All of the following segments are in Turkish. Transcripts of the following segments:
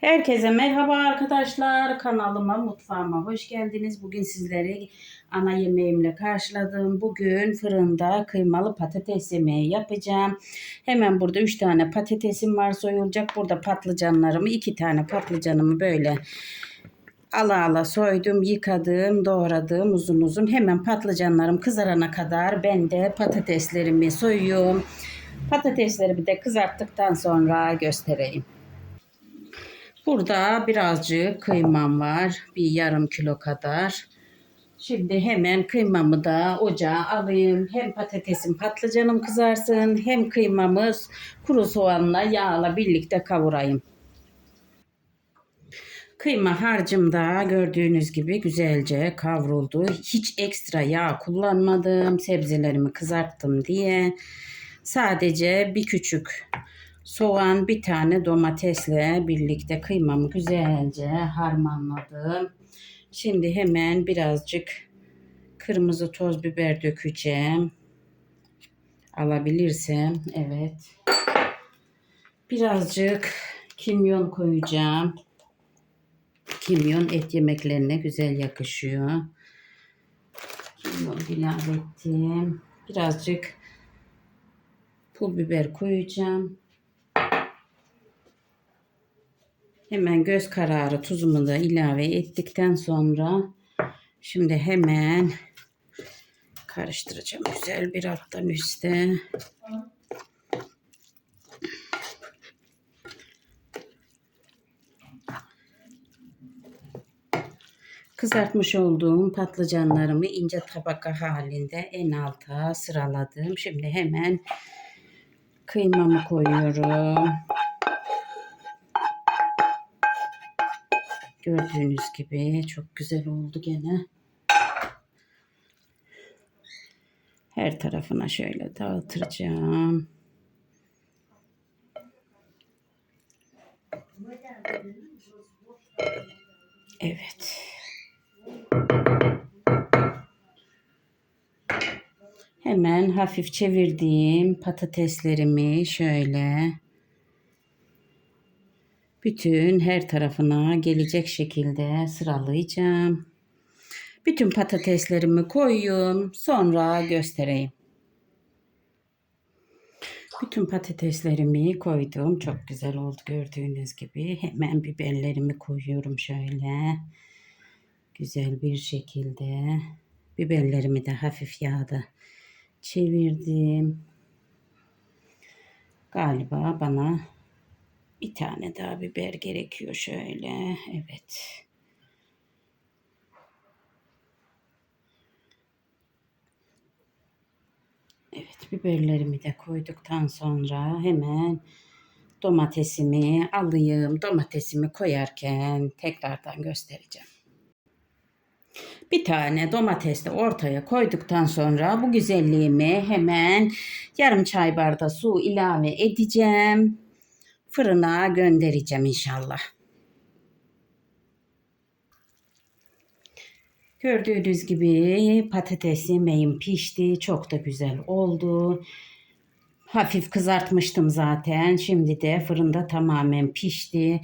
Herkese merhaba arkadaşlar. Kanalıma, mutfağıma hoş geldiniz. Bugün sizleri ana yemeğimle karşıladım. Bugün fırında kıymalı patates yemeği yapacağım. Hemen burada 3 tane patatesim var soyulacak. Burada patlıcanlarımı, 2 tane patlıcanımı böyle ala ala soydum, yıkadım, doğradım uzun uzun. Hemen patlıcanlarım kızarana kadar ben de patateslerimi soyuyorum. Patateslerimi de kızarttıktan sonra göstereyim. Burada birazcık kıymam var. Bir yarım kilo kadar. Şimdi hemen kıymamı da ocağa alayım. Hem patatesim patlıcanım kızarsın hem kıymamız kuru soğanla yağla birlikte kavurayım. Kıyma harcım da gördüğünüz gibi güzelce kavruldu. Hiç ekstra yağ kullanmadım. Sebzelerimi kızarttım diye. Sadece bir küçük soğan, bir tane domatesle birlikte kıymamı güzelce harmanladım. Şimdi hemen birazcık kırmızı toz biber dökeceğim. Alabilirsem evet. Birazcık kimyon koyacağım. Kimyon et yemeklerine güzel yakışıyor. Kimyon ilave ettim. Birazcık pul biber koyacağım. Hemen göz kararı tuzumu da ilave ettikten sonra şimdi hemen karıştıracağım güzel bir alttan üste. Kızartmış olduğum patlıcanlarımı ince tabaka halinde en alta sıraladım. Şimdi hemen kıymamı koyuyorum. Gördüğünüz gibi çok güzel oldu gene. Her tarafına şöyle dağıtacağım. Evet. Hemen hafif çevirdiğim patateslerimi şöyle bütün her tarafına gelecek şekilde sıralayacağım. Bütün patateslerimi koyuyorum. Sonra göstereyim. Bütün patateslerimi koydum. Çok güzel oldu gördüğünüz gibi. Hemen biberlerimi koyuyorum şöyle. Güzel bir şekilde. Biberlerimi de hafif yağda çevirdim. Galiba bana bir tane daha biber gerekiyor şöyle. Evet. Evet biberlerimi de koyduktan sonra hemen domatesimi alayım. Domatesimi koyarken tekrardan göstereceğim. Bir tane domatesi ortaya koyduktan sonra bu güzelliğimi hemen yarım çay bardağı su ilave edeceğim. Fırına göndereceğim inşallah. Gördüğünüz gibi patates yemeğim pişti. Çok da güzel oldu. Hafif kızartmıştım zaten. Şimdi de fırında tamamen pişti.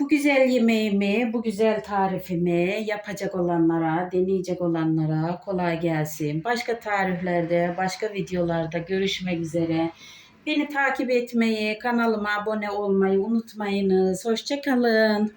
Bu güzel yemeğimi, bu güzel tarifimi yapacak olanlara, deneyecek olanlara kolay gelsin. Başka tariflerde, başka videolarda görüşmek üzere. Beni takip etmeyi, kanalıma abone olmayı unutmayınız. Hoşçakalın.